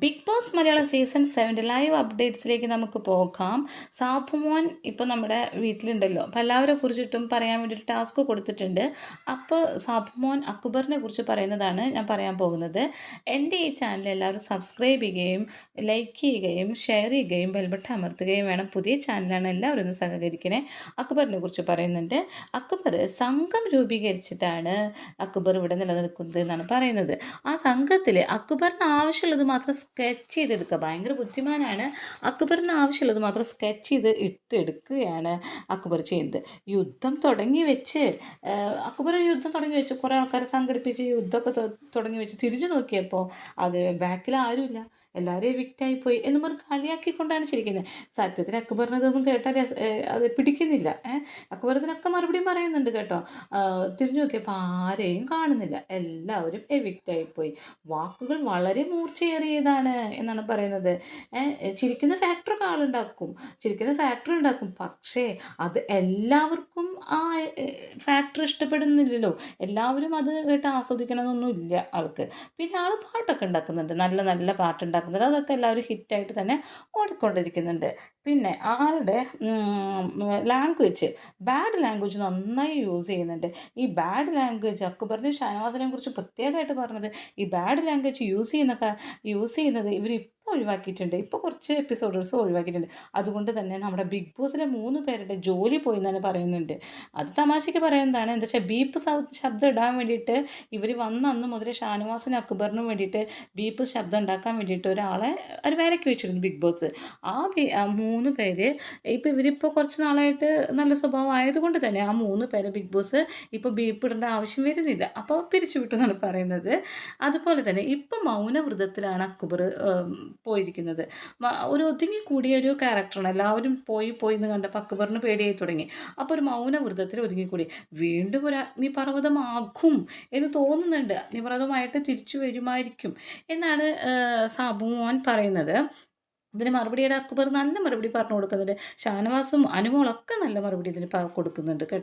Big Boss Malayalam season സെവന്റെ live അപ്ഡേറ്റ്സിലേക്ക് നമുക്ക് പോകാം. സാഫുമോൻ ഇപ്പോൾ നമ്മുടെ വീട്ടിലുണ്ടല്ലോ. അപ്പോൾ എല്ലാവരെ കുറിച്ചിട്ടും പറയാൻ വേണ്ടിയിട്ട് ടാസ്ക് കൊടുത്തിട്ടുണ്ട്. അപ്പോൾ സാഫുമോൻ അക്ബറിനെ കുറിച്ച് പറയുന്നതാണ് ഞാൻ പറയാൻ പോകുന്നത്. എന്റെ ഈ ചാനൽ എല്ലാവരും സബ്സ്ക്രൈബ് ചെയ്യുകയും ലൈക്ക് ചെയ്യുകയും ഷെയർ ചെയ്യുകയും ബെൽബട്ട് അമർത്തുകയും വേണം. പുതിയ ചാനലാണ് എല്ലാവരും ഒന്ന് സഹകരിക്കണേ. അക്ബറിനെ കുറിച്ച് പറയുന്നുണ്ട്. അക്ബർ സംഘം രൂപീകരിച്ചിട്ടാണ് അക്ബർ ഇവിടെ നിലനിൽക്കുന്നത് എന്നാണ് പറയുന്നത്. ആ സംഘത്തിൽ അക്ബറിന് ആവശ്യമുള്ളത് മാത്രം സ്കെച്ച് ചെയ്തെടുക്കുക. ഭയങ്കര ബുദ്ധിമാനാണ്. അക്ബറിന് ആവശ്യമുള്ളത് മാത്രം സ്കെച്ച് ചെയ്ത് ഇട്ടെടുക്കുകയാണ് അക്ബർ ചെയ്യുന്നത്. യുദ്ധം തുടങ്ങി വെച്ച് അക്ബർ യുദ്ധം തുടങ്ങി വെച്ച് കുറേ ആൾക്കാരെ സംഘടിപ്പിച്ച് യുദ്ധമൊക്കെ തുടങ്ങി വെച്ച് തിരിഞ്ഞു നോക്കിയപ്പോൾ അത് ബാക്കിൽ ആരുമില്ല. എല്ലാവരെയും വിക്റ്റായി പോയി എന്ന് പറഞ്ഞ് കളിയാക്കിക്കൊണ്ടാണ് ചിരിക്കുന്നത്. സത്യത്തിൽ അക്ബറിനതൊന്നും കേട്ടാൽ അത് പിടിക്കുന്നില്ല. അക്ബറിനൊക്കെ മറുപടിയും പറയുന്നുണ്ട് കേട്ടോ. തിരിഞ്ഞു നോക്കിയപ്പോൾ ആരെയും കാണുന്നില്ല. എല്ലാവരും എവിക്റ്റായി പോയി. വാക്കുകൾ വളരെ മൂർച്ചയേറിയതാണ് എന്നാണ് പറയുന്നത്? ചിരിക്കുന്ന ഫാക്ടറൊക്കെ ആളുണ്ടാക്കും. ചിരിക്കുന്ന ഫാക്ടറി ഉണ്ടാക്കും. പക്ഷേ അത് എല്ലാവർക്കും ആ ഫാക്ടർ ഇഷ്ടപ്പെടുന്നില്ലല്ലോ. എല്ലാവരും അത് കേട്ട് ആസ്വദിക്കണമെന്നൊന്നും ഇല്ല ആൾക്ക്. പിന്നെ ആൾ പാട്ടൊക്കെ ഉണ്ടാക്കുന്നുണ്ട്. നല്ല നല്ല പാട്ട് ഉണ്ടാക്കുന്നുണ്ട് അതൊക്കെ എല്ലാവരും ഹിറ്റായിട്ട് തന്നെ ഓടിക്കൊണ്ടിരിക്കുന്നുണ്ട്. പിന്നെ ആളുടെ ലാംഗ്വേജ് ബാഡ് ലാംഗ്വേജ് നന്നായി യൂസ് ചെയ്യുന്നുണ്ട്. ഈ ബാഡ് ലാംഗ്വേജ് അക്ബറിന് ഷാനവാസിനെ കുറിച്ച് പ്രത്യേകമായിട്ട് പറഞ്ഞത് ഈ ബാഡ് ലാംഗ്വേജ് യൂസ് ചെയ്യുന്ന യൂസ് ചെയ്യുന്നത് ഇവർ ഒഴിവാക്കിയിട്ടുണ്ട്. ഇപ്പോൾ കുറച്ച് എപ്പിസോഡ്സ് ഒഴിവാക്കിയിട്ടുണ്ട്. അതുകൊണ്ട് തന്നെ നമ്മുടെ ബിഗ് ബോസിലെ മൂന്ന് പേരുടെ ജോലി പോയി എന്ന് തന്നെ പറയുന്നുണ്ട്. അത് തമാശയ്ക്ക് പറയുന്നതാണ്. എന്താ വെച്ചാൽ ബീപ്പ് ശബ്ദം ഇടാൻ വേണ്ടിയിട്ട് ഇവർ വന്ന അന്ന് മുതൽ ഷാനവാസിനും അക്ബറിനും വേണ്ടിയിട്ട് ബീപ്പ് ശബ്ദം ഉണ്ടാക്കാൻ വേണ്ടിയിട്ട് ഒരാളെ ഒരു വേലയ്ക്ക് വെച്ചിരുന്നു ബിഗ് ബോസ് ആ മൂന്ന് പേര് ഇപ്പോൾ ഇവരിപ്പോൾ കുറച്ച് നാളായിട്ട് നല്ല സ്വഭാവം ആയതുകൊണ്ട് തന്നെ ആ മൂന്ന് പേരെ ബിഗ് ബോസ് ഇപ്പോൾ ബീപ്പ് ഇടേണ്ട ആവശ്യം വരുന്നില്ല. അപ്പോൾ പിരിച്ചുവിട്ടു എന്നാണ് പറയുന്നത്. അതുപോലെ തന്നെ ഇപ്പം മൗനവ്രതത്തിലാണ് അക്ബർ പോയിരിക്കുന്നത്. ഒരു ഒതുങ്ങി കൂടിയ ഒരു ക്യാരക്ടറാണ് എല്ലാവരും പോയി പോയി എന്ന് കണ്ടപ്പോൾ അക്ബറിന് പേടിയായി തുടങ്ങി. അപ്പോൾ ഒരു മൗനവൃതത്തിൽ ഒതുങ്ങിക്കൂടി വീണ്ടും ഒരു അഗ്നിപർവതമാകും എന്ന് തോന്നുന്നുണ്ട്. അഗ്നിപർവതമായിട്ട് തിരിച്ചു വരുമായിരിക്കും എന്നാണ് സാബുമോൻ പറയുന്നത്. ഇതിന് മറുപടിയുടെ അക്ബർ നല്ല മറുപടി പറഞ്ഞു കൊടുക്കുന്നുണ്ട്. ഷാനവാസും അനുമോളൊക്കെ നല്ല മറുപടി ഇതിന് കൊടുക്കുന്നുണ്ട് കേട്ടോ.